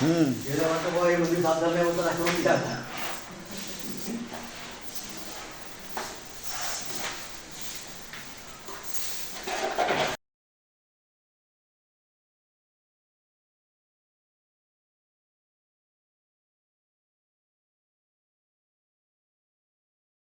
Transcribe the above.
हम्म.